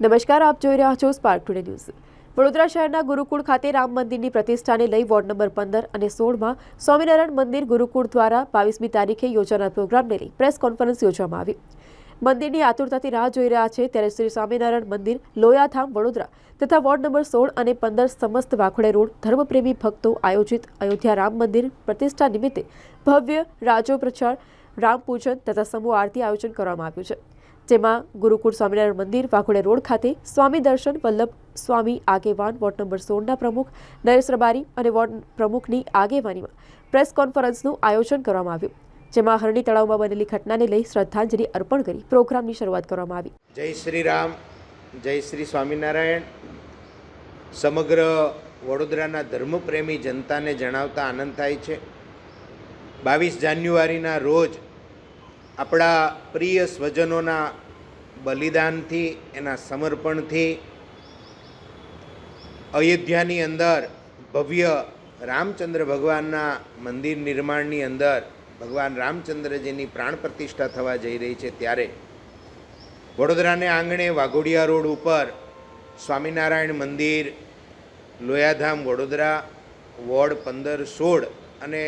નમસ્કાર, આપ જોઈ રહ્યા છો સ્પાર્ક ટુડે ન્યૂઝ વડોદરા શહેરના ગુરુકુળ ખાતે રામ મંદિરની પ્રતિષ્ઠાને લઈ વોર્ડ નંબર પંદર અને સોળમાં સ્વામિનારાયણ મંદિર ગુરુકુળ દ્વારા બાવીસમી તારીખે યોજાનાર પ્રોગ્રામને લઈ પ્રેસ કોન્ફરન્સ યોજવામાં આવી. મંદિરની આતુરતાથી રાહ જોઈ રહ્યા છે ત્યારે શ્રી સ્વામિનારાયણ મંદિર, લોયાધામ, વડોદરા તથા વોર્ડ નંબર સોળ અને પંદર સમસ્ત વાખોડે રોડ ધર્મપ્રેમી ભક્તો આયોજિત અયોધ્યા રામ મંદિર પ્રતિષ્ઠા નિમિત્તે ભવ્ય રાજો પ્રચાર રામ પૂજન તથા સમૂહ આરતી આયોજન કરવામાં આવ્યું છે. જેમાં ગુરુકુળ સ્વામિનારાયણ મંદિર, વાઘોડે રોડ ખાતે સ્વામી દર્શન, વલ્લભ સ્વામી આગેવાન, વોર્ડ નંબર સોળના પ્રમુખ, નરેશ રબારી અને વોર્ડ પ્રમુખની આગેવાનીમાં પ્રેસ કોન્ફરન્સનું આયોજન કરવામાં આવ્યું, જેમાં હરણી તળાવમાં બનેલી ઘટનાને લઈ શ્રદ્ધાંજલિ અર્પણ કરી પ્રોગ્રામની શરૂઆત કરવામાં આવી. જય શ્રી રામ, જય શ્રી સ્વામિનારાયણ. સમગ્ર વડોદરાના ધર્મપ્રેમી જનતાને જણાવતા આનંદ થાય છે. બાવીસ જાન્યુઆરીના રોજ આપણા પ્રિય સ્વજનોના બલિદાનથી, એના સમર્પણથી, અયોધ્યાની અંદર ભવ્ય રામચંદ્ર ભગવાનના મંદિર નિર્માણની અંદર ભગવાન રામચંદ્રજીની પ્રાણ પ્રતિષ્ઠા થવા જઈ રહી છે ત્યારે વડોદરાને આંગણે વાઘોડિયા રોડ ઉપર સ્વામિનારાયણ મંદિર, લોયાધામ વડોદરા, વોર્ડ પંદર સોળ અને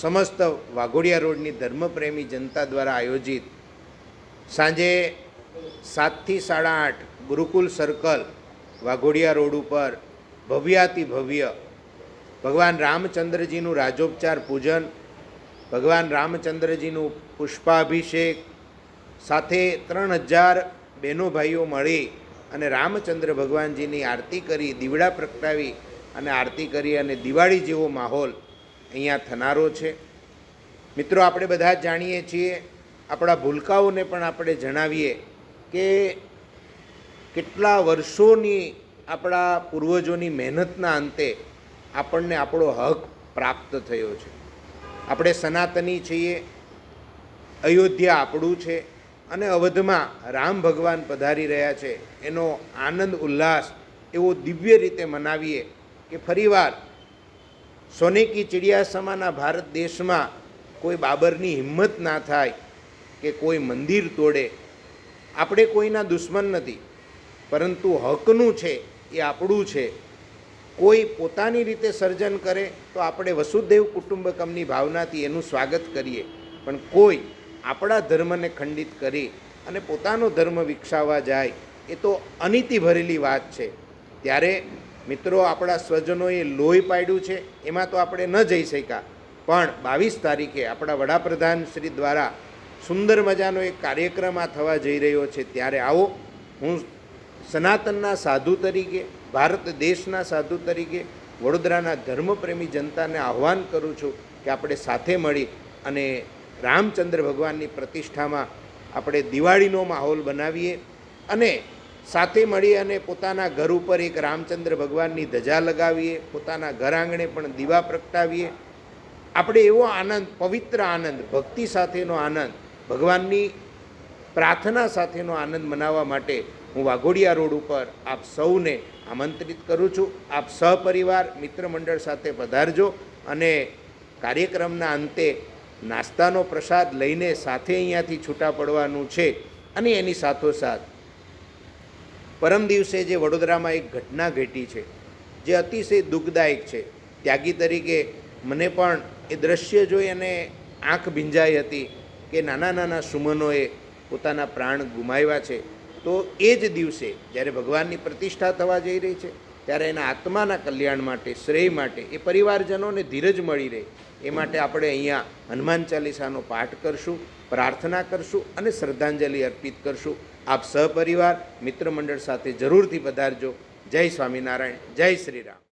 સમસ્ત વાઘોડિયા રોડની ધર્મપ્રેમી જનતા દ્વારા આયોજિત સાંજે સાતથી સાડા આઠ ગુરુકુલ સર્કલ વાઘોડિયા રોડ ઉપર ભવ્યાતિ ભવ્ય ભગવાન રામચંદ્રજીનું રાજોપચાર પૂજન, ભગવાન રામચંદ્રજીનું પુષ્પાભિષેક, સાથે ત્રણ હજાર બહેનો ભાઈઓ મળી અને રામચંદ્ર ભગવાનજીની આરતી કરી, દીવડા પ્રગટાવી અને આરતી કરી અને દિવાળી જેવો માહોલ અહીંયા થનારો છે. મિત્રો, આપણે બધા જાણીએ છીએ, આપણા ભૂલકાઓને પણ આપણે જણાવીએ કે કેટલા વર્ષોની આપણા પૂર્વજોની મહેનતના અંતે આપણને આપણો હક પ્રાપ્ત થયો છે. આપણે સનાતની છીએ, અયોધ્યા આપણું છે અને અવધમાં રામ ભગવાન પધારી રહ્યા છે. એનો આનંદ ઉલ્લાસ એવો દિવ્ય રીતે મનાવીએ કે ફરીવાર સોને કી ચિડિયાસમાના ભારત દેશમાં કોઈ બાબરની હિંમત ના થાય કે કોઈ મંદિર તોડે. આપણે કોઈના દુશ્મન નથી, પરંતુ હકનું છે, એ આપણું છે. કોઈ પોતાની રીતે સર્જન કરે તો આપણે વસુદેવ કુટુંબકમની ભાવનાથી એનું સ્વાગત કરીએ. પણ કોઈ આપણા ધર્મને ખંડિત કરી અને પોતાનો ધર્મ વિકસાવવા જાય, એ તો અનિતિ ભરેલી વાત છે. ત્યારે મિત્રો, આપણા સ્વજનોએ લોહી પાડ્યું છે, એમાં તો આપણે ન જઈ શક્યા. પણ બાવીસ તારીખે આપણા વડાપ્રધાન શ્રી દ્વારા સુંદર મજાનો એક કાર્યક્રમ આ થવા જઈ રહ્યો છે. ત્યારે આવો, હું સનાતનના સાધુ તરીકે, ભારત દેશના સાધુ તરીકે, વડોદરાના ધર્મપ્રેમી જનતાને આહ્વાન કરું છું કે આપણે સાથે મળી અને રામચંદ્ર ભગવાનની પ્રતિષ્ઠામાં આપણે દિવાળીનો માહોલ બનાવીએ અને સાથે મળી અને પોતાના ઘર ઉપર એક રામચંદ્ર ભગવાનની ધજા લગાવીએ, પોતાના ઘર આંગણે પણ દીવા પ્રગટાવીએ. આપણે એવો આનંદ, પવિત્ર આનંદ, ભક્તિ સાથેનો આનંદ, ભગવાનની પ્રાર્થના સાથેનો આનંદ મનાવવા માટે હું વાઘોડિયા રોડ ઉપર આપ સૌને આમંત્રિત કરું છું. આપ સહપરિવાર, મિત્ર મંડળ સાથે પધારજો અને કાર્યક્રમના અંતે નાસ્તાનો પ્રસાદ લઈને સાથે અહીંયાથી છૂટા પડવાનું છે અને એની સાથોસાથ પરમ દિવસે જે વડોદરામાં એક ઘટના ઘટી છે, જે અતિશય દુઃખદાયક છે. ત્યાગી તરીકે મને પણ એ દ્રશ્ય જોઈ અને આંખ ભીંજાઈ હતી કે નાના નાના સુમનોએ પોતાના પ્રાણ ગુમાવ્યા છે. તો એ જ દિવસે જ્યારે ભગવાનની પ્રતિષ્ઠા થવા જઈ રહી છે ત્યારે એના આત્માના કલ્યાણ માટે, શ્રેય માટે, એ પરિવારજનોને ધીરજ મળી રહે. એ માટે આપણે અહીંયા હનુમાન ચાલીસાનો પાઠ કરશું, પ્રાર્થના કરશું અને શ્રદ્ધાંજલિ અર્પિત કરશું. આપ સહપરિવાર, મિત્ર મંડળ સાથે જરૂરથી પધારજો. જય સ્વામિનારાયણ, જય શ્રી રામ.